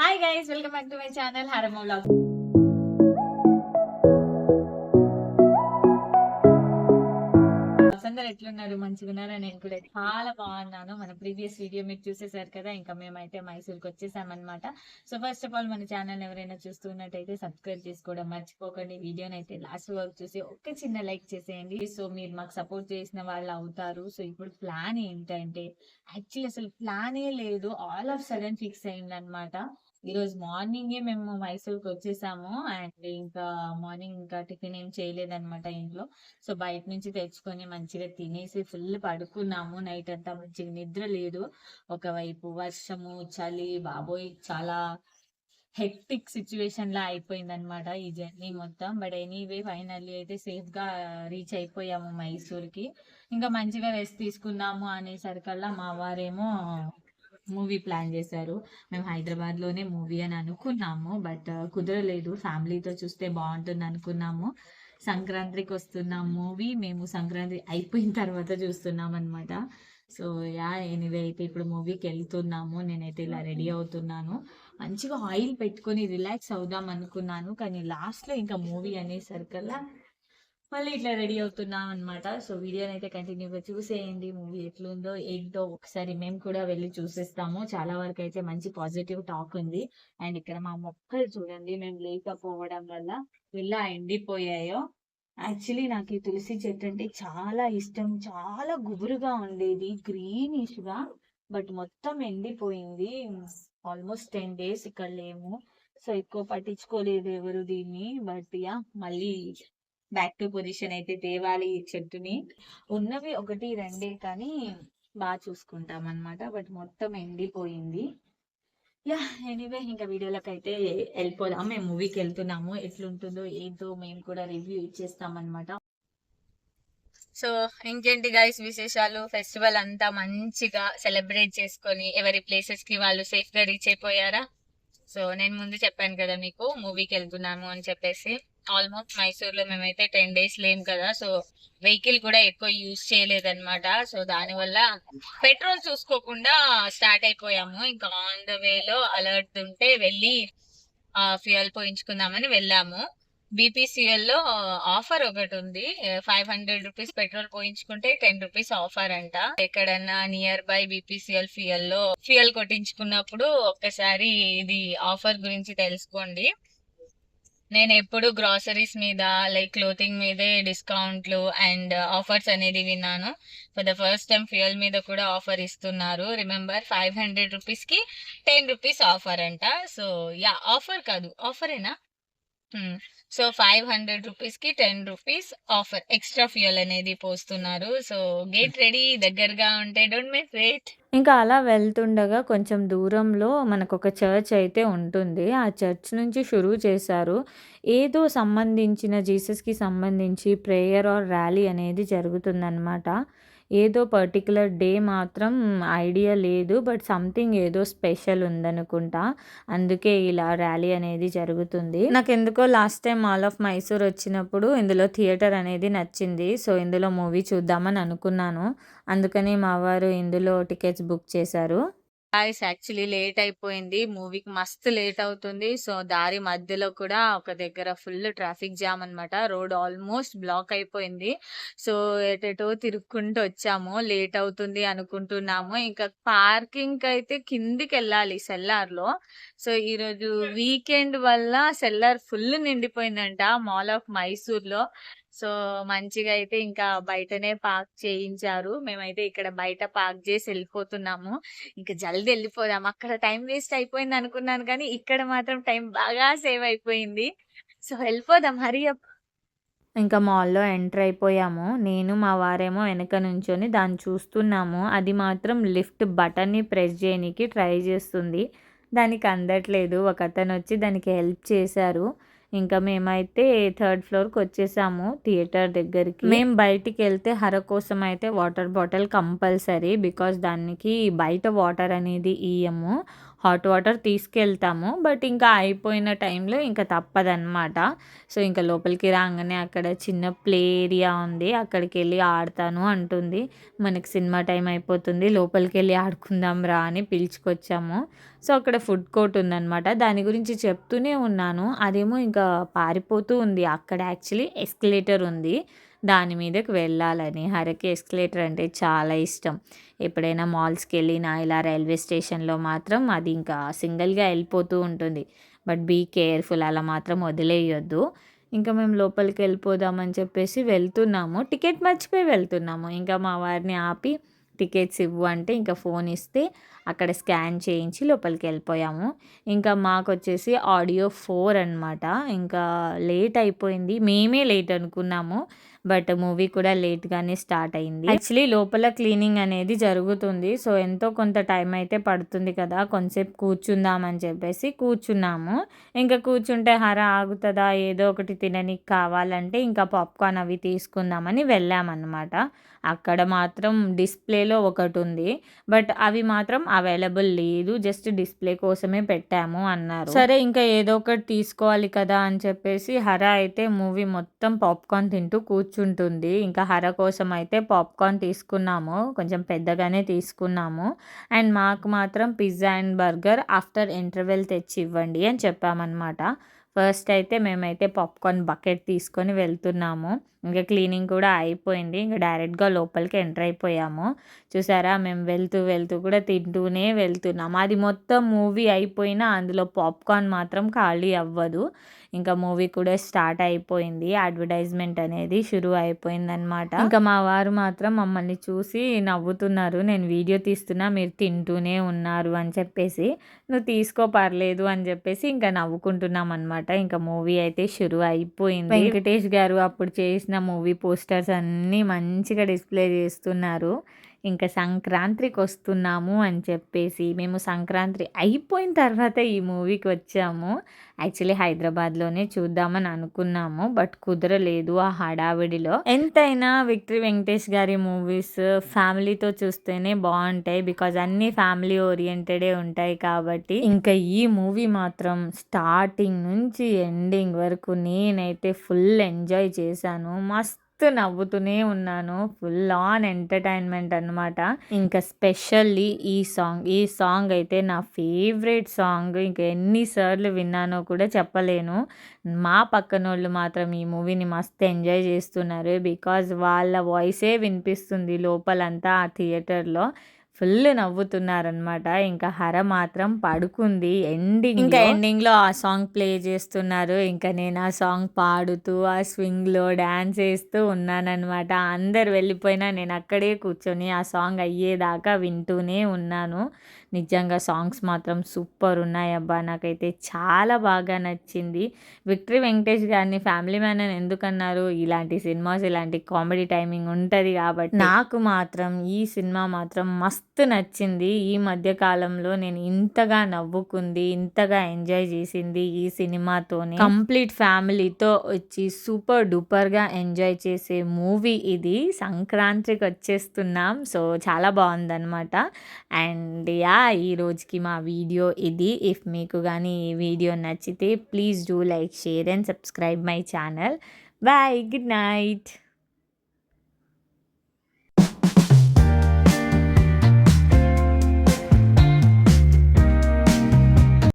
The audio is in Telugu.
Hi guys welcome back to my channel Harama vlog అందరు ఎట్లున్నారు? మంచిగా ఉన్నారు నేను కూడా చాలా బాగున్నాను. మన ప్రీవియస్ వీడియో మీరు చూసేసారు కదా ఇంకా మేమైతే మైసూర్కి వచ్చేసామన్నమాట. సో ఫస్ట్ ఆఫ్ ఆల్ మన ఛానల్ ఎవరైనా చూస్తున్నట్టయితే సబ్స్క్రైబ్ చేసుకోవడం మర్చిపోకండి. వీడియోని అయితే లాస్ట్ వరకు చూసి ఒక చిన్న లైక్ చేసేయండి. సో మీరు మాకు సపోర్ట్ చేసిన వాళ్ళు అవుతారు. సో ఇప్పుడు ప్లాన్ ఏంటంటే యాక్చువల్లీ అసలు ప్లానే లేదు. ఆల్ ఆఫ్ సడన్ ఫిక్స్ అయింది ఈరోజు మార్నింగే మేము మైసూర్కి వచ్చేసాము అండ్ ఇంకా మార్నింగ్ ఇంకా టిఫిన్ ఏం చేయలేదన్నమాట ఇంట్లో. సో బయట నుంచి తెచ్చుకొని మంచిగా తినేసి ఫుల్ పడుకున్నాము. నైట్ అంతా మంచిగా నిద్ర లేదు. ఒకవైపు వర్షము చలి బాబోయ్ చాలా హెక్టిక్ సిచ్యువేషన్ లా అయిపోయింది అనమాట ఈ జర్నీ మొత్తం. బట్ ఎనీవే ఫైనల్లీ అయితే సేఫ్గా రీచ్ అయిపోయాము మైసూర్కి ఇంకా మంచిగా రెస్ట్ తీసుకుందాము అనేసరికల్లా మా వారేమో మూవీ ప్లాన్ చేశారు. మేము హైదరాబాద్లోనే మూవీ అని అనుకున్నాము. బట్ కుదరలేదు. ఫ్యామిలీతో చూస్తే బాగుంటుంది అనుకున్నాము. సంక్రాంతికి వస్తున్నాం మూవీ మేము సంక్రాంతి అయిపోయిన తర్వాత చూస్తున్నాం అనమాట సో యా ఎనీవే అయితే ఇప్పుడు మూవీకి వెళ్తున్నాము. నేనైతే ఇలా రెడీ అవుతున్నాను. మంచిగా ఆయిల్ పెట్టుకొని రిలాక్స్ అవుదాం అనుకున్నాను. కానీ లాస్ట్లో ఇంకా మూవీ అనేసరికల్లా మళ్ళీ ఇట్లా రెడీ అవుతున్నాం అనమాట సో వీడియోని అయితే కంటిన్యూగా చూసేయండి. మూవీ ఎట్లుందో ఏంటో ఒకసారి మేము కూడా వెళ్ళి చూసేస్తాము. చాలా వరకు అయితే మంచి పాజిటివ్ టాక్ ఉంది. అండ్ ఇక్కడ మా మొక్కలు చూడండి మేము లేకపోవడం వల్ల ఇలా ఎండిపోయాయో. యాక్చువల్లీ నాకు ఈ తులసి చెట్టు అంటే చాలా ఇష్టం. చాలా గుబురుగా ఉండేది గ్రీనిష్గా బట్ మొత్తం ఎండిపోయింది. ఆల్మోస్ట్ టెన్ డేస్ ఇక్కడ లేము. సో ఎక్కువ పట్టించుకోలేదు ఎవరు దీన్ని. బట్ యా మళ్ళీ బ్యాక్ టు పొజిషన్ అయితే తేవాలి ఈ చెట్టుని. ఉన్నవి ఒకటి రెండే కానీ బాగా చూసుకుంటాం అన్నమాట బట్ మొత్తం ఎండిపోయింది. యా ఎనీవే ఇంకా వీడియోలోకి అయితే వెళ్ళిపోదాం. మేము మూవీకి వెళ్తున్నాము. ఎట్లుంటుందో ఏంటో మేము కూడా రివ్యూ ఇచ్చేస్తాం అనమాట సో ఇంకేంటి గైస్ విశేషాలు? ఫెస్టివల్ అంతా మంచిగా సెలబ్రేట్ చేసుకొని ఎవరి ప్లేసెస్కి వాళ్ళు సేఫ్గా రీచ్ అయిపోయారా? సో నేను ముందు చెప్పాను కదా మీకు మూవీకి వెళ్తున్నాము అని చెప్పేసి. ఆల్మోస్ట్ మైసూర్లో మేమైతే టెన్ డేస్ లేం కదా సో వెహికల్ కూడా ఎక్కువ యూజ్ చేయలేదన్నమాట. సో దాని వల్ల పెట్రోల్ చూసుకోకుండా స్టార్ట్ అయిపోయాము. ఇంకా ఆన్ ద వేలో అలర్ట్ ఉంటే వెళ్ళి ఫ్యూయల్ పోయించుకుందామని వెళ్ళాము. బీపీసీఎల్లో ఆఫర్ ఒకటి ఉంది. ఫైవ్ హండ్రెడ్ రూపీస్ పెట్రోల్ పోయించుకుంటే టెన్ రూపీస్ ఆఫర్ అంట. ఎక్కడన్నా నియర్ బై బీపీసీఎల్ ఫ్యూయల్లో ఫ్యూయల్ కొట్టించుకున్నప్పుడు ఒక్కసారి ఇది ఆఫర్ గురించి తెలుసుకోండి. నేను ఎప్పుడు గ్రాసరీస్ మీద లైక్ క్లోతింగ్ మీదే డిస్కౌంట్లు అండ్ ఆఫర్స్ అనేది విన్నాను. For the first time fuel మీద కూడా ఆఫర్ ఇస్తున్నారు. రిమెంబర్ ఫైవ్ హండ్రెడ్ రూపీస్కి టెన్ రూపీస్ ఆఫర్ అంట. సో యా ఆఫర్ కాదు ఆఫరేనా సో ఫైవ్ హండ్రెడ్ రూపీస్కి ten rupees offer extra fuel అనేది పోస్తున్నారు. సో గేట్ రెడీ దగ్గరగా ఉంటే డోంట్ మిస్ వెయిట్ ఇంకా అలా వెళ్తుండగా కొంచెం దూరంలో మనకు ఒక చర్చ్ అయితే ఉంటుంది. ఆ చర్చ్ నుంచి షురూ చేశారు. ఏదో సంబంధించిన జీసస్కి సంబంధించి ప్రేయర్ ఆర్ ర్యాలీ అనేది జరుగుతుందన్నమాట. ఏదో పర్టికులర్ డే మాత్రం ఐడియా లేదు బట్ సంథింగ్ ఏదో స్పెషల్ ఉందనుకుంటా. అందుకే ఇలా ర్యాలీ అనేది జరుగుతుంది. నాకు ఎందుకో last time all of Mysore వచ్చినప్పుడు ఇందులో థియేటర్ అనేది నచ్చింది. సో ఇందులో మూవీ చూద్దామని అనుకున్నాను. అందుకని మా వారు ఇందులో టికెట్స్ బుక్ చేశారు. గాయస్ యాక్చువల్లీ లేట్ అయిపోయింది. మూవీకి మస్తు లేట్ అవుతుంది. సో దారి మధ్యలో కూడా ఒక దగ్గర ఫుల్ ట్రాఫిక్ జామ్ అన్నమాట. రోడ్ ఆల్మోస్ట్ బ్లాక్ అయిపోయింది. సో ఎటెటో తిరుక్కుంటూ వచ్చాము. లేట్ అవుతుంది అనుకుంటున్నాము. ఇంకా పార్కింగ్ అయితే కిందికి వెళ్ళాలి సెల్లార్లో సో ఈ రోజు వీకెండ్ వల్ల సెల్లార్ ఫుల్ నిండిపోయిందంట మాల్ ఆఫ్ మైసూర్లో సో మంచిగా అయితే ఇంకా బయటనే పార్క్ చేయించారు. మేమైతే ఇక్కడ బయట పార్క్ చేసి వెళ్ళిపోతున్నాము. ఇంకా జల్దీ వెళ్ళిపోదాం. అక్కడ టైం వేస్ట్ అయిపోయింది అనుకున్నాను కానీ ఇక్కడ మాత్రం టైం బాగా సేవ్ అయిపోయింది. సో వెళ్ళిపోదాం. హరి అప్ ఇంకా మాల్లో ఎంటర్ అయిపోయాము. నేను మా వారేమో వెనక నుంచొని దాన్ని చూస్తున్నాము. అది మాత్రం లిఫ్ట్ బటన్ని ప్రెస్ చేయడానికి ట్రై చేస్తుంది. దానికి అందట్లేదు. ఒక అతను వచ్చి దానికి హెల్ప్ చేశారు. ఇంకా మేమైతే థర్డ్ ఫ్లోర్కి వచ్చేసాము థియేటర్ దగ్గరికి. మేము బయటికి వెళ్తే హర కోసం అయితే వాటర్ బాటిల్ కంపల్సరీ బికాస్ దానికి బయట వాటర్ అనేది ఇయ్యము హాట్ వాటర్ తీసుకెళ్తాము. బట్ ఇంకా అయిపోయిన టైంలో ఇంకా తప్పదనమాట సో ఇంకా లోపలికి రాగానే అక్కడ చిన్న ప్లే ఏరియా ఉంది. అక్కడికి వెళ్ళి ఆడతాను అంటుంది. మనకి సినిమా టైం అయిపోతుంది. లోపలికి వెళ్ళి ఆడుకుందాం రా అని పిలుచుకొచ్చాము. సో అక్కడ ఫుడ్ కోర్ట్ ఉందన్నమాట. దాని గురించి చెప్తూనే ఉన్నాను. అదేమో ఇంకా పారిపోతూ ఉంది. అక్కడ యాక్చువల్లీ ఎస్కలేటర్ ఉంది. దాని మీదకి వెళ్ళాలని. హరకి ఎస్కలేటర్ అంటే చాలా ఇష్టం. ఎప్పుడైనా మాల్స్కి వెళ్ళినా ఇలా రైల్వే స్టేషన్లో మాత్రం అది ఇంకా సింగిల్గా వెళ్ళిపోతూ ఉంటుంది. బట్ బీ కేర్ఫుల్ అలా మాత్రం వదిలేయొద్దు. ఇంకా మేము లోపలికి వెళ్ళిపోదామని చెప్పేసి వెళ్తున్నాము. టికెట్ మర్చిపోయి వెళ్తున్నాము. ఇంకా మా వారిని ఆపి టికెట్స్ ఇవ్వు అంటే ఇంకా ఫోన్ ఇస్తే అక్కడ స్కాన్ చేయించి లోపలికి వెళ్ళిపోయాము. ఇంకా మాకు వచ్చేసి ఆడియో ఫోర్ అనమాట ఇంకా లేట్ అయిపోయింది. మేమే లేట్ అనుకున్నాము. బట్ మూవీ కూడా లేట్గానే స్టార్ట్ అయింది. యాక్చువల్లీ లోపల క్లీనింగ్ అనేది జరుగుతుంది. సో ఎంతో కొంత టైం అయితే పడుతుంది కదా. కొంతసేపు కూర్చుందామని చెప్పేసి కూర్చున్నాము. ఇంకా కూర్చుంటే హర ఆగుతుందా? ఏదో ఒకటి తిననీకి కావాలంటే ఇంకా పాప్కార్న్ అవి తీసుకుందామని వెళ్ళామన్నమాట. అక్కడ మాత్రం డిస్ప్లేలో ఒకటి ఉంది బట్ అవి మాత్రం అవైలబుల్ లేదు జస్ట్ డిస్ప్లే కోసమే పెట్టాము అన్నారు. సరే ఇంకా ఏదో ఒకటి తీసుకోవాలి కదా అని చెప్పేసి హర అయితే మూవీ మొత్తం పాప్కార్న్ తింటూ కూర్చుంటుంది. ఇంకా హర కోసం అయితే పాప్కార్న్ తీసుకున్నాము కొంచెం పెద్దగానే తీసుకున్నాము. అండ్ మాకు మాత్రం pizza and burger after interval తెచ్చి ఇవ్వండి అని చెప్పామన్నమాట. ఫస్ట్ అయితే మేమైతే పాప్కార్న్ బకెట్ తీసుకొని వెళ్తున్నాము. ఇంకా క్లీనింగ్ కూడా అయిపోయింది. ఇంకా డైరెక్ట్గా లోపలికి ఎంటర్ అయిపోయాము. చూసారా? మేము వెళ్తూ వెళ్తూ కూడా తింటూనే వెళ్తున్నాము అది మొత్తం మూవీ అయిపోయినా అందులో పాప్కార్న్ మాత్రం ఖాళీ అవ్వదు. ఇంకా మూవీ కూడా స్టార్ట్ అయిపోయింది. అడ్వర్టైజ్మెంట్ అనేది షురూ అయిపోయింది అనమాట ఇంకా మా వారు మాత్రం మమ్మల్ని చూసి నవ్వుతున్నారు. నేను వీడియో తీస్తున్నా మీరు తింటూనే ఉన్నారు అని చెప్పేసి. నువ్వు తీసుకో పర్లేదు అని చెప్పేసి ఇంకా నవ్వుకుంటున్నాం అనమాట ఇంకా మూవీ అయితే షురూ అయిపోయింది. వెంకటేష్ గారు అప్పుడు చేసిన మూవీ పోస్టర్స్ అన్నీ మంచిగా డిస్ప్లే చేస్తున్నారు. ఇంకా సంక్రాంతికి వస్తున్నాము అని చెప్పేసి మేము సంక్రాంతి అయిపోయిన తర్వాత ఈ మూవీకి వచ్చాము. యాక్చువల్లీ హైదరాబాద్లోనే చూద్దామని అనుకున్నాము బట్ కుదరలేదు ఆ హడావిడిలో. ఎంతైనా విక్టరీ వెంకటేష్ గారి మూవీస్ ఫ్యామిలీతో చూస్తేనే బాగుంటాయి బికాజ్ అన్ని ఫ్యామిలీ ఓరియంటెడే ఉంటాయి కాబట్టి. ఇంకా ఈ మూవీ మాత్రం స్టార్టింగ్ నుంచి ఎండింగ్ వరకు నేనైతే ఫుల్ ఎంజాయ్ చేశాను. మస్త్ నవ్వుతూనే ఉన్నాను. ఫుల్ ఆన్ ఎంటర్టైన్మెంట్ అనమాట ఇంకా స్పెషల్లీ ఈ సాంగ్ ఈ సాంగ్ అయితే నా ఫేవరెట్ సాంగ్ ఇంకా ఎన్నిసార్లు విన్నానో కూడా చెప్పలేను. మా పక్కన వాళ్ళు మాత్రం ఈ మూవీని మస్తు ఎంజాయ్ చేస్తున్నారు. బికాజ్ వాళ్ళ వాయిసే వినిపిస్తుంది లోపలంతా ఆ థియేటర్లో ఫుల్ నవ్వుతున్నారనమాట ఇంకా హర మాత్రం పడుకుంది. ఎండింగ్ ఇంకా ఎండింగ్లో ఆ సాంగ్ ప్లే చేస్తున్నారు. ఇంకా నేను ఆ సాంగ్ పాడుతూ ఆ స్వింగ్లో డ్యాన్స్ వేస్తూ ఉన్నానన్నమాట. అందరు వెళ్ళిపోయినా నేను అక్కడే కూర్చొని ఆ సాంగ్ అయ్యేదాకా వింటూనే ఉన్నాను. నిజంగా సాంగ్స్ మాత్రం సూపర్ ఉన్నాయి అబ్బా నాకైతే చాలా బాగా నచ్చింది. విక్టరీ వెంకటేష్ గారిని ఫ్యామిలీ మ్యాన్ అని ఎందుకన్నారు? ఇలాంటి సినిమాస్ ఇలాంటి కామెడీ టైమింగ్ ఉంటుంది కాబట్టి. నాకు మాత్రం ఈ సినిమా మాత్రం మస్తు మస్తు నచ్చింది. ఈ మధ్య కాలంలో నేను ఇంతగా నవ్వుకుంది ఇంతగా ఎంజాయ్ చేసింది ఈ సినిమాతోనే. కంప్లీట్ ఫ్యామిలీతో వచ్చి సూపర్ డూపర్గా ఎంజాయ్ చేసే మూవీ ఇది. సంక్రాంతికి వచ్చేస్తున్నాం. సో చాలా బాగుందన్నమాట. అండ్ యా ఈ రోజుకి మా వీడియో ఇది. ఇఫ్ మీకు కానీ ఈ వీడియో నచ్చితే please do like share and subscribe my channel. Bye good night.